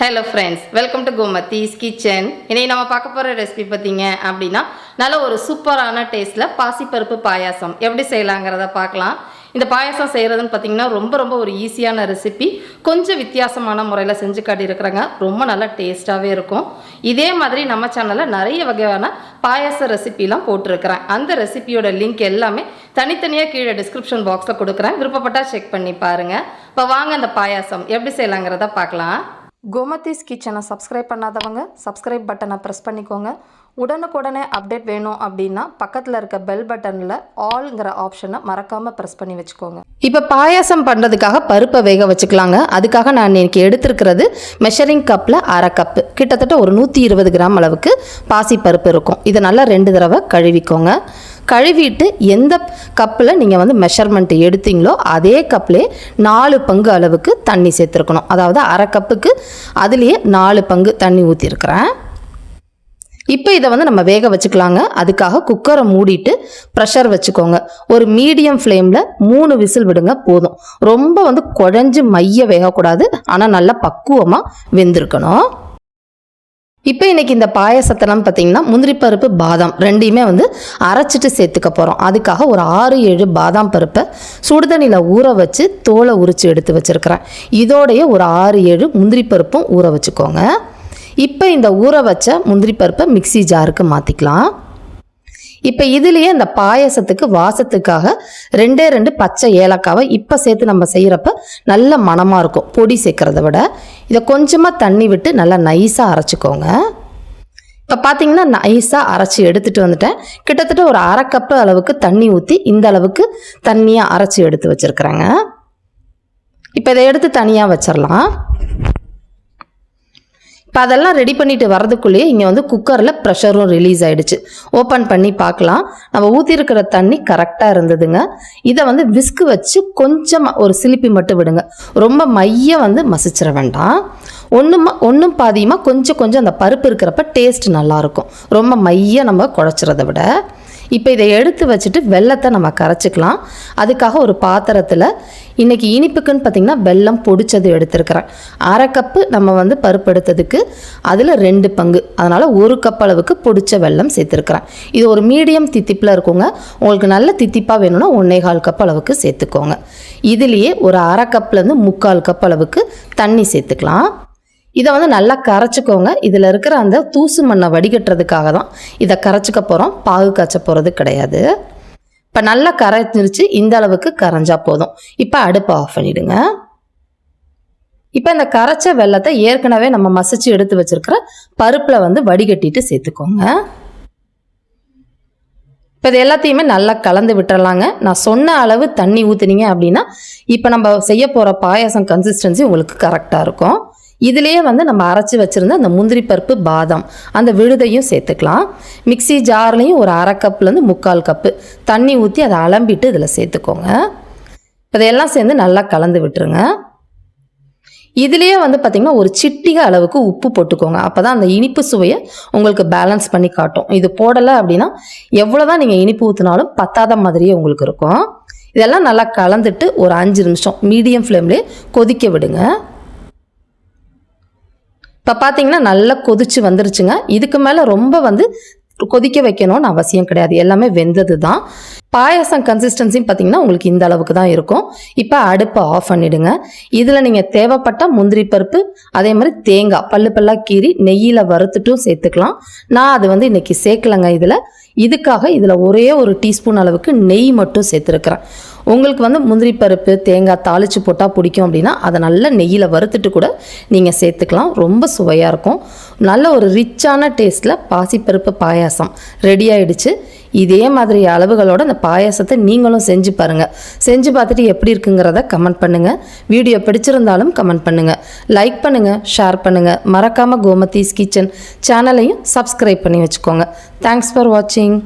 Hello friends welcome to Gomathi's kitchen இன்னைக்கு நம்ம பார்க்க போகிற ரெசிபி பார்த்தீங்க அப்படின்னா நல்ல ஒரு சூப்பரான டேஸ்ட்டில் பாசிப்பருப்பு பாயாசம். எப்படி செய்யலாங்கிறத பார்க்கலாம். இந்த பாயாசம் செய்கிறதுன்னு பார்த்தீங்கன்னா ரொம்ப ரொம்ப ஒரு ஈஸியான ரெசிபி கொஞ்சம் வித்தியாசமான முறையில் செஞ்சு காட்டியிருக்கிறாங்க. ரொம்ப நல்லா டேஸ்ட்டாகவே இருக்கும். இதே மாதிரி நம்ம சேனலில் நிறைய வகையான பாயாச ரெசிபிலாம் போட்டிருக்கிறேன். அந்த ரெசிபியோட லிங்க் எல்லாமே தனித்தனியாக கீழே டிஸ்கிரிப்ஷன் பாக்ஸில் கொடுக்குறேன். விருப்பப்பட்டால் செக் பண்ணி பாருங்கள் இப்போ வாங்க அந்த பாயாசம். எப்படி செய்யலாங்கிறத பார்க்கலாம். கோமதிஸ் கிச்சனை சப்ஸ்கிரைப் பண்ணாதவங்க சப்ஸ்கிரைப் பட்டனை ப்ரெஸ் பண்ணிக்கோங்க. உடனுக்குடனே அப்டேட் வேணும் அப்படின்னா பக்கத்தில் இருக்க பெல் பட்டனில் ஆல்ங்கிற ஆப்ஷனை மறக்காமல் ப்ரெஸ் பண்ணி வச்சுக்கோங்க. இப்போ பாயாசம் பண்ணுறதுக்காக பருப்பை வேக வச்சுக்கலாங்க. அதுக்காக நான் இன்னைக்கு எடுத்திருக்கிறது மெஷரிங் கப்பில் அரை கப்பு கிட்டத்தட்ட ஒரு நூற்றி இருபது கிராம் அளவுக்கு பாசி பருப்பு இருக்கும். இதை நல்லா ரெண்டு தடவை கழுவிக்கோங்க. கழுவிட்டு எந்த கப்பில் நீங்கள் வந்து மெஷர்மெண்ட் எடுத்தீங்களோ அதே கப்லேயே நாலு பங்கு அளவுக்கு தண்ணி சேர்த்துருக்கணும். அதாவது அரை கப்புக்கு அதுலேயே நாலு பங்கு தண்ணி ஊற்றிருக்கிறேன் இப்போ இதை வந்து நம்ம வேக வச்சுக்கலாங்க. அதுக்காக குக்கரை மூடிட்டு ப்ரெஷர் வச்சுக்கோங்க. ஒரு மீடியம் ஃப்ளேமில் மூணு விசில் விடுங்க போதும். ரொம்ப வந்து குழஞ்சு மைய வேகக்கூடாது. ஆனால் நல்லா பக்குவமாக வெந்திருக்கணும். இப்போ இன்னைக்கு இந்த பாயசத்தெல்லாம் பார்த்தீங்கன்னா முந்திரி பருப்பு பாதாம் ரெண்டையுமே வந்து அரைச்சிட்டு சேர்த்துக்க போகிறோம் அதுக்காக ஒரு ஆறு ஏழு பாதாம் பருப்பை சுடுதண்ணியில் ஊற வச்சு தோலை உரித்து எடுத்து வச்சுருக்கிறேன். இதோடைய ஒரு ஆறு ஏழு முந்திரி பருப்பும் ஊற வச்சுக்கோங்க. இப்போ இந்த ஊற வச்ச முந்திரி பருப்பை மிக்ஸி ஜாருக்கு மாற்றிக்கலாம் இப்போ இதுலேயே இந்த பாயசத்துக்கு வாசத்துக்காக ரெண்டே ரெண்டு பச்சை ஏலக்காவை இப்போ சேர்த்து நம்ம செய்கிறப்ப நல்ல மணமாக இருக்கும். பொடி சேர்க்கறத விட. இதை கொஞ்சமாக தண்ணி விட்டு நல்லா நைஸாக அரைச்சிக்கோங்க. இப்போ பார்த்தீங்கன்னா நைஸாக அரைச்சி எடுத்துகிட்டு வந்துட்டேன். கிட்டத்தட்ட ஒரு அரை கப்பு அளவுக்கு தண்ணி ஊற்றி இந்த அளவுக்கு தண்ணியாக அரைச்சி எடுத்து வச்சுருக்குறேங்க. இப்போ இதை எடுத்து தனியாக வச்சிடலாம். இப்போ அதெல்லாம் ரெடி பண்ணிட்டு வரதுக்குள்ளேயே இங்கே வந்து குக்கரில் ப்ரெஷரும் ரிலீஸ் ஆகிடுச்சு ஓப்பன் பண்ணி பார்க்கலாம். நம்ம ஊற்றிருக்கிற தண்ணி கரெக்டாக இருந்ததுங்க. இதை வந்து விஸ்கு வச்சு கொஞ்சமாக ஒரு சிலிப்பி மட்டும் விடுங்க. ரொம்ப மைய வந்து மசிச்சிட வேண்டாம். ஒன்றுமா ஒன்றும் பாதியமாக கொஞ்சம் கொஞ்சம் அந்த பருப்பு இருக்கிறப்ப டேஸ்ட் நல்லாயிருக்கும் ரொம்ப மைய நம்ம குழச்சிறத விட. இப்போ இதை எடுத்து வச்சுட்டு வெள்ளத்தை நம்ம கரைச்சிக்கலாம். அதுக்காக ஒரு பாத்திரத்தில் இன்றைக்கி இனிப்புக்குன்னு பார்த்திங்கன்னா வெல்லம் பொடிச்சது எடுத்துருக்கிறேன். அரை கப்பு நம்ம வந்து பருப்பு எடுத்ததுக்கு அதில் ரெண்டு பங்கு. அதனால் ஒரு கப் அளவுக்கு பொடிச்ச வெல்லம் சேர்த்துருக்குறேன். இது ஒரு மீடியம் தித்திப்பில் இருக்குங்க. உங்களுக்கு நல்ல தித்திப்பாக வேணும்னா ஒன்றே கால் கப் அளவுக்கு சேர்த்துக்கோங்க. இதுலேயே ஒரு அரை கப்லேருந்து முக்கால் கப் அளவுக்கு தண்ணி சேர்த்துக்கலாம். இதை வந்து நல்லா கரைச்சிக்கோங்க. இதில் இருக்கிற அந்த தூசு மண்ணை வடிகட்டுறதுக்காக தான் இதை கரைச்சிக்க போகிறோம் பாகு காய்ச்ச போகிறது கிடையாது. இப்போ நல்லா கரைச்சிருச்சு. இந்த அளவுக்கு கரைஞ்சா போதும். இப்போ அடுப்பை ஆஃப் பண்ணிவிடுங்க இப்போ இந்த கரைச்ச வெள்ளத்தை ஏற்கனவே நம்ம மசிச்சு எடுத்து வச்சிருக்கிற பருப்பில் வந்து வடிகட்டிட்டு சேர்த்துக்கோங்க. இப்போ இது எல்லாத்தையுமே நல்லா கலந்து விட்டுறலாங்க. நான் சொன்ன அளவு தண்ணி ஊற்றுனீங்க அப்படின்னா இப்போ நம்ம செய்ய போகிற பாயசம் கன்சிஸ்டன்சி உங்களுக்கு கரெக்டாக இருக்கும். இதுலேயே வந்து நம்ம அரைச்சி வச்சுருந்த அந்த முந்திரி பருப்பு பாதாம் அந்த விழுதையும் சேர்த்துக்கலாம். மிக்ஸி ஜார்லேயும் ஒரு அரை கப்லேருந்து முக்கால் கப்பு தண்ணி ஊற்றி அதை அலம்பிட்டு இதில் சேர்த்துக்கோங்க. இதையெல்லாம் சேர்ந்து நல்லா கலந்து விட்டுருங்க. இதுலேயே வந்து பார்த்திங்கன்னா ஒரு சிட்டிக அளவுக்கு உப்பு போட்டுக்கோங்க. அப்போ தான் அந்த இனிப்பு சுவையை உங்களுக்கு பேலன்ஸ் பண்ணி காட்டும். இது போடலை அப்படின்னா எவ்வளோ தான் நீங்கள் இனிப்பு ஊற்றினாலும் பத்தாத மாதிரியே உங்களுக்கு இருக்கும். இதெல்லாம் நல்லா கலந்துட்டு ஒரு அஞ்சு நிமிஷம் மீடியம் ஃப்ளேம்லேயே கொதிக்க விடுங்க. இப்போ பார்த்தீங்கன்னா நல்லா கொதிச்சு வந்துருச்சுங்க. இதுக்கு மேலே ரொம்ப வந்து கொதிக்க வைக்கணும்னு அவசியம் கிடையாது. எல்லாமே வெந்தது தான் பாயாசம் கன்சிஸ்டன்சியும் பார்த்தீங்கன்னா உங்களுக்கு இந்த அளவுக்கு தான் இருக்கும். இப்போ அடுப்பை ஆஃப் பண்ணிடுங்க. இதில் நீங்கள் தேவைப்பட்ட முந்திரி பருப்பு அதே மாதிரி தேங்காய் பல்லு பல்லாக கீறி நெய்யில் வறுத்துட்டும் சேர்த்துக்கலாம். நான் அது வந்து இன்றைக்கி சேர்க்கலைங்க இதில். இதுக்காக இதில் ஒரே ஒரு டீஸ்பூன் அளவுக்கு நெய் மட்டும் சேர்த்துருக்குறேன். உங்களுக்கு வந்து முந்திரி பருப்பு தேங்காய் தாளித்து போட்டால் பிடிக்கும் அப்படின்னா அதை நல்லா நெய்யில் வறுத்துட்டு கூட நீங்கள் சேர்த்துக்கலாம். ரொம்ப சுவையாக இருக்கும். நல்ல ஒரு ரிச்சான டேஸ்ட்டில் பாசிப்பருப்பு பாயாசம் ரெடி ஆகிடுச்சு இதே மாதிரி அளவுகளோட அந்த பாயாசத்தை நீங்களும் செஞ்சு பாருங்கள் செஞ்சு பார்த்துட்டு எப்படி இருக்குங்கிறத கமெண்ட் பண்ணுங்கள் வீடியோ பிடிச்சிருந்தாலும் கமெண்ட் பண்ணுங்கள் லைக் பண்ணுங்கள் ஷேர் பண்ணுங்கள் மறக்காமல் கோமதீஸ் கிச்சன் சேனலையும் சப்ஸ்கிரைப் பண்ணி வச்சுக்கோங்க. தேங்க்ஸ் ஃபார் வாட்சிங்